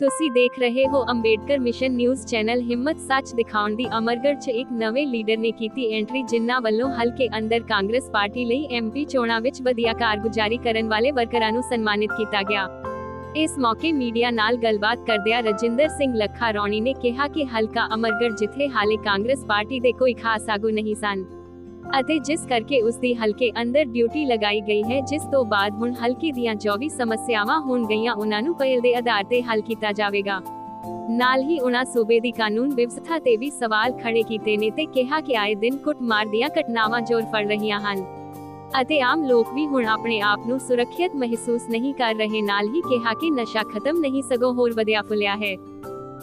ਤੁਸੀਂ ਦੇਖ ਰਹੇ ਹੋ ਅੰਬੇਡਕਰ ਮਿਸ਼ਨ ਨਿਊਜ਼ ਚੈਨਲ ਹਿੰਮਤ ਸੱਚ ਦਿਖਾਉਣ ਦੀ ਅਮਰਗੜ੍ਹ 'ਚ ਇੱਕ ਨਵੇਂ ਲੀਡਰ ਨੇ ਕੀਤੀ ਐਂਟਰੀ, ਜਿਨ੍ਹਾਂ ਵੱਲੋਂ ਹਲਕੇ ਅੰਦਰ ਕਾਂਗਰਸ ਪਾਰਟੀ ਲਈ ਐਮਪੀ ਚੋਣਾਂ ਵਿੱਚ ਵਧੀਆ ਕਾਰਗੁਜ਼ਾਰੀ ਕਰਨ ਵਾਲੇ ਵਰਕਰਾਂ ਨੂੰ ਸਨਮਾਨਿਤ ਕੀਤਾ ਗਿਆ। ਇਸ ਮੌਕੇ ਮੀਡੀਆ ਨਾਲ ਗੱਲਬਾਤ ਕਰਦਿਆਂ ਰਜਿੰਦਰ ਸਿੰਘ ਲੱਖਾ ਰੌਣੀ ਨੇ ਕਿਹਾ ਕਿ ਹਲਕਾ ਅਮਰਗੜ੍ਹ ਜਿੱਥੇ ਹਾਲੇ ਕਾਂਗਰਸ ਪਾਰਟੀ ਦੇ ਕੋਈ ਖਾਸ ਆਗੂ ਨਹੀਂ ਸਨ। ਅਤੇ ਜਿਸ ਕਰਕੇ ਉਸ ਦੀ ਹਲਕੇ ਅੰਦਰ ਡਿਊਟੀ ਲਗਾਈ ਗਈ ਹੈ, ਜਿਸ ਤੋਂ ਬਾਅਦ ਹੁਣ ਹਲਕੇ ਦੀਆਂ ਜੋ ਵੀ ਸਮੱਸਿਆਵਾਂ ਹੋਣ ਗਈਆਂ ਉਹਨਾਂ ਨੂੰ ਪਹਿਲ ਦੇ ਆਧਾਰ ਤੇ ਹੱਲ ਕੀਤਾ ਜਾਵੇਗਾ। ਨਾਲ ਹੀ ਉਹਨਾਂ ਸੂਬੇ ਦੀ ਕਾਨੂੰਨ ਵਿਵਸਥਾ ਤੇ ਵੀ ਸਵਾਲ ਖੜੇ ਕੀਤੇ ਨੇ ਤੇ ਕਿਹਾ ਕਿ ਆਏ ਦਿਨ ਕੁੱਟਮਾਰ ਦੀਆਂ ਘਟਨਾਵਾਂ ਜ਼ੋਰ ਫੜ ਰਹੀਆਂ ਹਨ। ਅਤੇ ਆਮ ਲੋਕ ਵੀ ਹੁਣ ਆਪਣੇ ਆਪ ਨੂੰ ਸੁਰੱਖਿਅਤ ਮਹਿਸੂਸ ਨਹੀਂ ਕਰ ਰਹੇ, ਨਾਲ ਹੀ ਕਿਹਾ ਕਿ ਨਸ਼ਾ ਖਤਮ ਨਹੀਂ ਸਗੋਂ ਹੋਰ ਵਧਿਆ ਫੁੱਲਿਆ ਹੈ।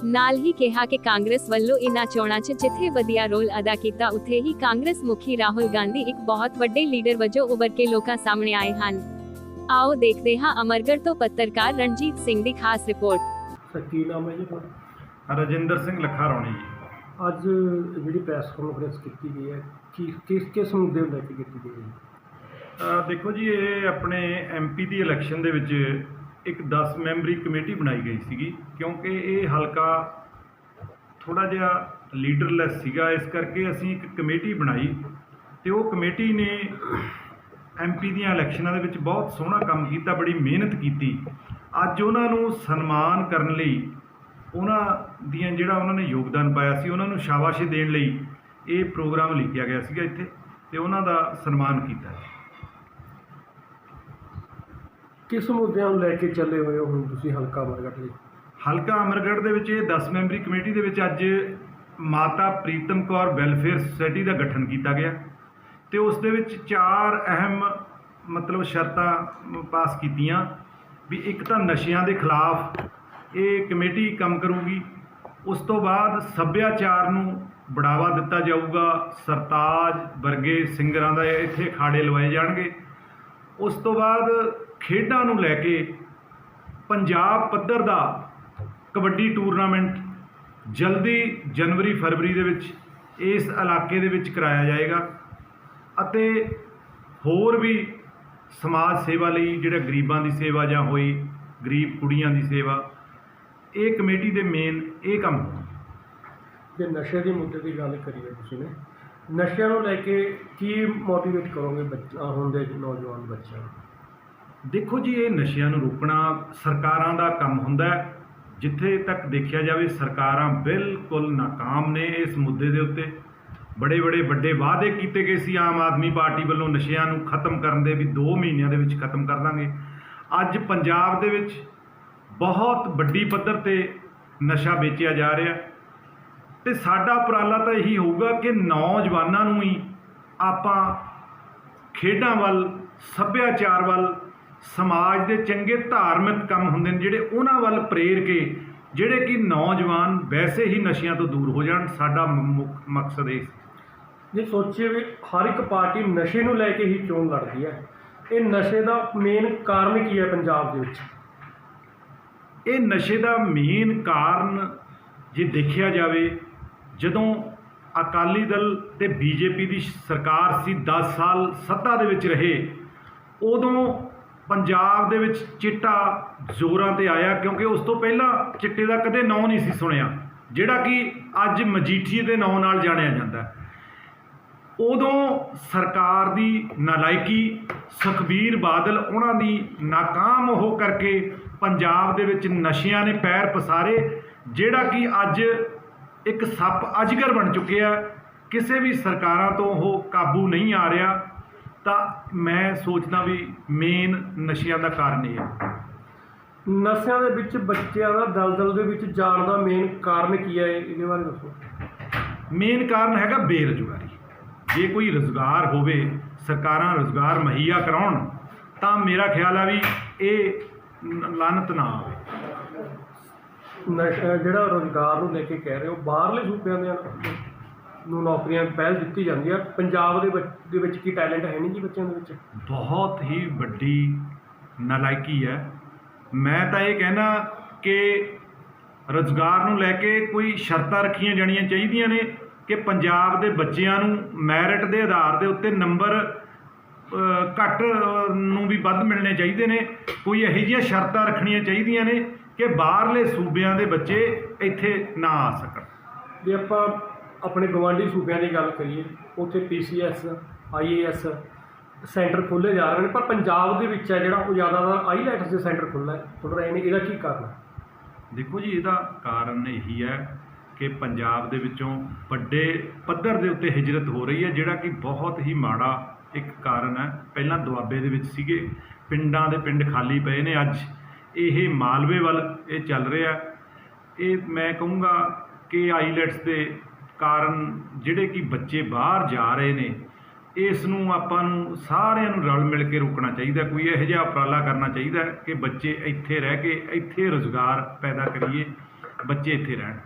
ਨਾਲ ਹੀ ਕਿਹਾ ਕਿ ਕਾਂਗਰਸ ਵੱਲੋਂ ਇਨ੍ਹਾਂ ਚੋਣਾਂ 'ਚ ਜਿੱਥੇ ਵਧੀਆ ਰੋਲ ਅਦਾ ਕੀਤਾ ਉੱਥੇ ਹੀ ਕਾਂਗਰਸ ਮੁਖੀ ਰਾਹੁਲ ਗਾਂਧੀ ਇੱਕ ਬਹੁਤ ਵੱਡੇ ਲੀਡਰ ਵਜੋਂ ਉੱਭਰ ਕੇ ਲੋਕਾਂ ਸਾਹਮਣੇ ਆਏ ਹਨ। ਆਓ ਦੇਖਦੇ ਹਾਂ ਅਮਰਗੜ੍ਹ ਤੋਂ ਪੱਤਰਕਾਰ ਰਣਜੀਤ ਸਿੰਘ ਦੀ ਖਾਸ ਰਿਪੋਰਟ। ਸਰ ਕੀ ਨਾਮ ਹੈ ਜੀ ਤੁਹਾਡਾ ਰਜਿੰਦਰ ਸਿੰਘ ਲੱਖਾ ਰੌਣੀ ਜੀ। ਅੱਜ ਜਿਹੜੀ ਪ੍ਰੈਸ ਕਾਨਫਰੰਸ ਕੀਤੀ ਗਈ ਹੈ ਕੀ ਕਿਸ ਕਿਸ ਮੁੱਦੇ ਨੂੰ ਲੈ ਕੇ ਕੀਤੀ ਗਈ ਹੈ? ਅਹ ਦੇਖੋ ਜੀ ਇਹ ਆਪਣੇ ਐਮਪੀ ਦੀ ਇਲੈਕਸ਼ਨ ਦੇ ਵਿੱਚ ਇੱਕ 10 ਮੈਂਬਰੀ ਕਮੇਟੀ ਬਣਾਈ ਗਈ ਸੀਗੀ, ਕਿਉਂਕਿ ਇਹ ਹਲਕਾ ਥੋੜਾ ਜਿਹਾ ਲੀਡਰਲੈਸ ਸੀਗਾ, ਇਸ ਕਰਕੇ ਅਸੀਂ ਇੱਕ ਕਮੇਟੀ ਬਣਾਈ ਤੇ ਉਹ ਕਮੇਟੀ ਨੇ ਐਮਪੀ ਦੀਆਂ ਇਲੈਕਸ਼ਨਾਂ ਦੇ ਵਿੱਚ ਬਹੁਤ ਸੋਹਣਾ ਕੰਮ ਕੀਤਾ, ਬੜੀ ਮਿਹਨਤ ਕੀਤੀ। ਅੱਜ ਉਹਨਾਂ ਨੂੰ ਸਨਮਾਨ ਕਰਨ ਲਈ ਉਹਨਾਂ ਦੀਆਂ ਜਿਹੜਾ ਉਹਨਾਂ ਨੇ ਯੋਗਦਾਨ ਪਾਇਆ ਸੀ, ਉਹਨਾਂ ਨੂੰ ਸ਼ਾਬਾਸ਼ੀ ਦੇਣ ਲਈ ਇਹ ਪ੍ਰੋਗਰਾਮ ਲਿਖਿਆ ਗਿਆ ਸੀਗਾ ਇੱਥੇ ਤੇ ਉਹਨਾਂ ਦਾ ਸਨਮਾਨ ਕੀਤਾ। ਕਿਸ ਮੁੱਦਿਆਂ ਨੂੰ ਲੈ ਕੇ ਚੱਲੇ ਹੋਏ ਹੋ ਹੁਣ ਤੁਸੀਂ ਹਲਕਾ ਮਰਗਟ ਲਈ ਹਲਕਾ ਅਮਰਗੜ੍ਹ ਦੇ ਵਿੱਚ ਇਹ 10 ਮੈਂਬਰੀ ਕਮੇਟੀ ਦੇ ਵਿੱਚ ਅੱਜ ਮਾਤਾ ਪ੍ਰੀਤਮ ਕੌਰ ਵੈਲਫੇਅਰ ਸੁਸਾਇਟੀ ਦਾ ਗਠਨ ਕੀਤਾ ਗਿਆ ਤੇ ਉਸ ਦੇ ਵਿੱਚ ਚਾਰ ਅਹਿਮ ਮਤਲਬ ਸ਼ਰਤਾਂ ਪਾਸ ਕੀਤੀਆਂ ਵੀ ਇੱਕ ਤਾਂ ਨਸ਼ਿਆਂ ਦੇ ਖਿਲਾਫ ਇਹ ਕਮੇਟੀ ਕੰਮ ਕਰੂਗੀ, ਉਸ ਤੋਂ ਬਾਅਦ ਸੱਭਿਆਚਾਰ ਨੂੰ ਬੜਾਵਾ ਦਿੱਤਾ ਜਾਊਗਾ, ਸਰਤਾਜ ਵਰਗੇ ਸਿੰਗਰਾਂ ਦਾ ਇੱਥੇ ਅਖਾੜੇ ਲਵਾਏ ਜਾਣਗੇ। ਉਸ ਤੋਂ ਬਾਅਦ ਖੇਡਾਂ ਨੂੰ ਲੈ ਕੇ ਪੰਜਾਬ ਪੱਧਰ ਦਾ ਕਬੱਡੀ ਟੂਰਨਾਮੈਂਟ ਜਲਦੀ ਜਨਵਰੀ, ਫਰਵਰੀ ਦੇ ਵਿੱਚ ਇਸ ਇਲਾਕੇ ਦੇ ਵਿੱਚ ਕਰਾਇਆ ਜਾਏਗਾ ਅਤੇ ਹੋਰ ਵੀ ਸਮਾਜ ਸੇਵਾ ਲਈ ਜਿਹੜਾ ਗਰੀਬਾਂ ਦੀ ਸੇਵਾ ਜਾਂ ਹੋਈ ਗਰੀਬ ਕੁੜੀਆਂ ਦੀ ਸੇਵਾ, ਇਹ ਕਮੇਟੀ ਦੇ ਮੇਨ ਇਹ ਕੰਮ ਜੇ ਨਸ਼ੇ ਦੇ ਮੁੱਦੇ ਦੀ ਗੱਲ ਕਰੀਏ ਤੁਸੀਂ ਨੇ ਨਸ਼ਿਆਂ ਨੂੰ ਲੈ ਕੇ ਕੀ ਮੋਟੀਵੇਟ ਕਰੋਗੇ ਬੱਚਾ ਹੁਣ ਦੇ ਨੌਜਵਾਨ ਬੱਚਿਆਂ ਨੂੰ? ਦੇਖੋ ਜੀ, ਇਹ ਨਸ਼ਿਆਂ ਨੂੰ ਰੋਕਣਾ ਸਰਕਾਰਾਂ ਦਾ ਕੰਮ ਹੁੰਦਾ ਹੈ। ਜਿੱਥੇ ਤੱਕ ਦੇਖਿਆ ਜਾਵੇ, ਸਰਕਾਰਾਂ ਬਿਲਕੁਲ ਨਾਕਾਮ ਨੇ ਇਸ ਮੁੱਦੇ ਦੇ ਉੱਤੇ। ਬੜੇ ਬੜੇ ਵੱਡੇ ਵਾਅਦੇ ਕੀਤੇ ਗਏ ਸੀ ਆਮ ਆਦਮੀ ਪਾਰਟੀ ਵੱਲੋਂ ਨਸ਼ਿਆਂ ਨੂੰ ਖਤਮ ਕਰਨ ਦੇ ਵੀ 2 ਮਹੀਨਿਆਂ ਦੇ ਵਿੱਚ ਖਤਮ ਕਰ ਦਾਂਗੇ। ਅੱਜ ਪੰਜਾਬ ਦੇ ਵਿੱਚ ਬਹੁਤ ਵੱਡੀ ਪੱਧਰ ਤੇ ਨਸ਼ਾ ਵੇਚਿਆ ਜਾ ਰਿਹਾ। ਤੇ ਸਾਡਾ ਉਪਰਾਲਾ ਤਾਂ ਇਹੀ ਹੋਊਗਾ ਕਿ ਨੌਜਵਾਨਾਂ ਨੂੰ ਹੀ ਆਪਾਂ ਖੇਡਾਂ ਵੱਲ ਸੱਭਿਆਚਾਰ ਵੱਲ ਸਮਾਜ ਦੇ ਚੰਗੇ ਧਾਰਮਿਕ ਕੰਮ ਹੁੰਦੇ ਨੇ ਜਿਹੜੇ ਉਹਨਾਂ ਵੱਲ ਪ੍ਰੇਰ ਕੇ ਜਿਹੜੇ ਕਿ ਨੌਜਵਾਨ ਵੈਸੇ ਹੀ ਨਸ਼ਿਆਂ ਤੋਂ ਦੂਰ ਹੋ ਜਾਣ ਸਾਡਾ ਮੁੱਖ ਮਕਸਦ ਇਹ। ਜੇ ਸੋਚੀਏ ਵੀ ਹਰ ਇੱਕ ਪਾਰਟੀ ਨਸ਼ੇ ਨੂੰ ਲੈ ਕੇ ਹੀ ਚੋਣ ਲੜਦੀ ਹੈ ਇਹ ਨਸ਼ੇ ਦਾ ਮੇਨ ਕਾਰਨ ਕੀ ਹੈ ਪੰਜਾਬ ਦੇ ਵਿੱਚ ਇਹ ਨਸ਼ੇ ਦਾ ਮੇਨ ਕਾਰਨ ਜੇ ਦੇਖਿਆ ਜਾਵੇ ਜਦੋਂ ਅਕਾਲੀ ਦਲ ਤੇ ਬੀਜੇਪੀ ਦੀ ਸਰਕਾਰ ਸੀ 10 ਸਾਲ ਸੱਤਾ ਦੇ ਵਿੱਚ ਰਹੇ, ਉਦੋਂ ਪੰਜਾਬ ਦੇ ਵਿੱਚ ਚਿੱਟਾ ਜ਼ੋਰਾਂ ਤੇ ਆਇਆ ਕਿਉਂਕਿ ਉਸ ਤੋਂ ਪਹਿਲਾਂ ਚਿੱਟੇ ਦਾ ਕਦੇ ਨਾਂ ਨਹੀਂ ਸੀ ਸੁਣਿਆ, ਜਿਹੜਾ ਕਿ ਅੱਜ ਮਜੀਠੀਏ ਦੇ ਨਾਂ ਨਾਲ ਜਾਣਿਆ ਜਾਂਦਾ ਉਦੋਂ ਸਰਕਾਰ ਦੀ ਨਾਲਾਇਕੀ, ਸੁਖਬੀਰ ਬਾਦਲ ਉਹਨਾਂ ਦੀ ਨਾਕਾਮ ਹੋ ਕਰਕੇ ਪੰਜਾਬ ਦੇ ਵਿੱਚ ਨਸ਼ਿਆਂ ਨੇ ਪੈਰ ਪਸਾਰੇ, ਜਿਹੜਾ ਕਿ ਅੱਜ ਇੱਕ ਸੱਪ ਅਜਗਰ ਬਣ ਚੁੱਕਿਆ ਕਿਸੇ ਵੀ ਸਰਕਾਰਾਂ ਤੋਂ ਉਹ ਕਾਬੂ ਨਹੀਂ ਆ ਰਿਹਾ ਤਾਂ ਮੈਂ ਸੋਚਦਾ ਵੀ ਮੇਨ ਨਸ਼ਿਆਂ ਦਾ ਕਾਰਨ ਇਹ ਹੈ ਨਸ਼ਿਆਂ ਦੇ ਵਿੱਚ ਬੱਚਿਆਂ ਦਾ ਦਲਦਲ ਦੇ ਵਿੱਚ ਜਾਣ ਦਾ ਮੇਨ ਕਾਰਨ ਕੀ ਹੈ ਇਹਦੇ ਬਾਰੇ ਦੱਸੋ। ਮੇਨ ਕਾਰਨ ਹੈਗਾ ਬੇਰੁਜ਼ਗਾਰੀ। ਜੇ ਕੋਈ ਰੁਜ਼ਗਾਰ ਹੋਵੇ ਸਰਕਾਰਾਂ ਰੁਜ਼ਗਾਰ ਮੁਹੱਈਆ ਕਰਾਉਣ ਤਾਂ ਮੇਰਾ ਖਿਆਲ ਆ ਵੀ ਇਹ ਲਾਨਤ ਨਾ ਆਵੇ। ਨਸ਼ਾ ਜਿਹੜਾ ਰੋਜ਼ਗਾਰ ਨੂੰ ਲੈ ਕੇ ਕਹਿ ਰਹੇ ਹੋ, ਬਾਹਰਲੇ ਸੂਬਿਆਂ ਦੇ ਨੂੰ ਨੌਕਰੀਆਂ ਪਹਿਲ ਦਿੱਤੀ ਜਾਂਦੀ ਹੈ ਪੰਜਾਬ ਦੇ ਵਿੱਚ- ਦੇ ਵਿੱਚ ਕੀ ਟੈਲੈਂਟ ਹੈ ਨਹੀਂ ਜੀ ਬੱਚਿਆਂ ਦੇ ਵਿੱਚ? ਬਹੁਤ ਹੀ ਵੱਡੀ ਨਲਾਇਕੀ ਹੈ। ਮੈਂ ਤਾਂ ਇਹ ਕਹਿਣਾ ਕਿ ਰੁਜ਼ਗਾਰ ਨੂੰ ਲੈ ਕੇ ਕੋਈ ਸ਼ਰਤਾਂ ਰੱਖੀਆਂ ਜਾਣੀਆਂ ਚਾਹੀਦੀਆਂ ਨੇ ਕਿ ਪੰਜਾਬ ਦੇ ਬੱਚਿਆਂ ਨੂੰ ਮੈਰਿਟ ਦੇ ਆਧਾਰ ਦੇ ਉੱਤੇ ਨੰਬਰ ਘੱਟ ਨੂੰ ਵੀ ਵੱਧ ਮਿਲਣੇ ਚਾਹੀਦੇ ਨੇ। ਕੋਈ ਇਹੋ ਜਿਹੀਆਂ ਸ਼ਰਤਾਂ ਰੱਖਣੀਆਂ ਚਾਹੀਦੀਆਂ ਨੇ ਕਿ ਬਾਹਰਲੇ ਸੂਬਿਆਂ ਦੇ ਬੱਚੇ ਇੱਥੇ ਨਾ ਆ ਸਕਣ। ਜੇ ਆਪਾਂ ਆਪਣੇ ਗਵਾਂਢੀ ਸੂਬਿਆਂ ਦੀ ਗੱਲ ਕਰੀਏ ਉੱਥੇ ਪੀਸੀਐਸ ਆਈਏਐਸ ਸੈਂਟਰ ਖੋਲ੍ਹੇ ਜਾ ਰਹੇ ਨੇ ਪਰ ਪੰਜਾਬ ਦੇ ਵਿੱਚ ਹੈ ਜਿਹੜਾ ਉਹ ਜ਼ਿਆਦਾਤਰ ਆਈਲੈਟਸ ਦੇ ਸੈਂਟਰ ਖੁੱਲ੍ਹਾ ਹੈ। ਖੁੱਲ੍ਹ ਰਹੇ ਨੇ ਇਹਦਾ ਕੀ ਕਾਰਨ ਹੈ? ਦੇਖੋ ਜੀ ਇਹਦਾ ਕਾਰਨ ਇਹੀ ਹੈ ਕਿ ਪੰਜਾਬ ਦੇ ਵਿੱਚੋਂ ਵੱਡੇ ਪੱਧਰ ਦੇ ਉੱਤੇ ਹਿਜਰਤ ਹੋ ਰਹੀ ਹੈ ਜਿਹੜਾ ਕਿ ਬਹੁਤ ਹੀ ਮਾੜਾ ਇੱਕ ਕਾਰਨ ਹੈ। ਪਹਿਲਾਂ ਦੁਆਬੇ ਦੇ ਵਿੱਚ ਸੀਗੇ ਪਿੰਡਾਂ ਦੇ ਪਿੰਡ ਖਾਲੀ ਪਏ ਨੇ ਅੱਜ। ਇਹ ਮਾਲਵੇ ਵੱਲ ਇਹ ਚੱਲ ਰਿਹਾ ਇਹ ਮੈਂ ਕਹੂੰਗਾ ਕਿ ਆਈਲੈਟਸ ਦੇ ਕਾਰਨ ਜਿਹੜੇ ਕਿ ਬੱਚੇ ਬਾਹਰ ਜਾ ਰਹੇ ਨੇ, ਇਸ ਨੂੰ ਆਪਾਂ ਨੂੰ ਸਾਰਿਆਂ ਨੂੰ ਰਲ ਮਿਲ ਕੇ ਰੋਕਣਾ ਚਾਹੀਦਾ, ਕੋਈ ਇਹੋ ਜਿਹਾ ਉਪਰਾਲਾ ਕਰਨਾ ਚਾਹੀਦਾ ਕਿ ਬੱਚੇ ਇੱਥੇ ਰਹਿ ਕੇ ਇੱਥੇ ਰੁਜ਼ਗਾਰ ਪੈਦਾ ਕਰੀਏ, ਬੱਚੇ ਇੱਥੇ ਰਹਿਣ।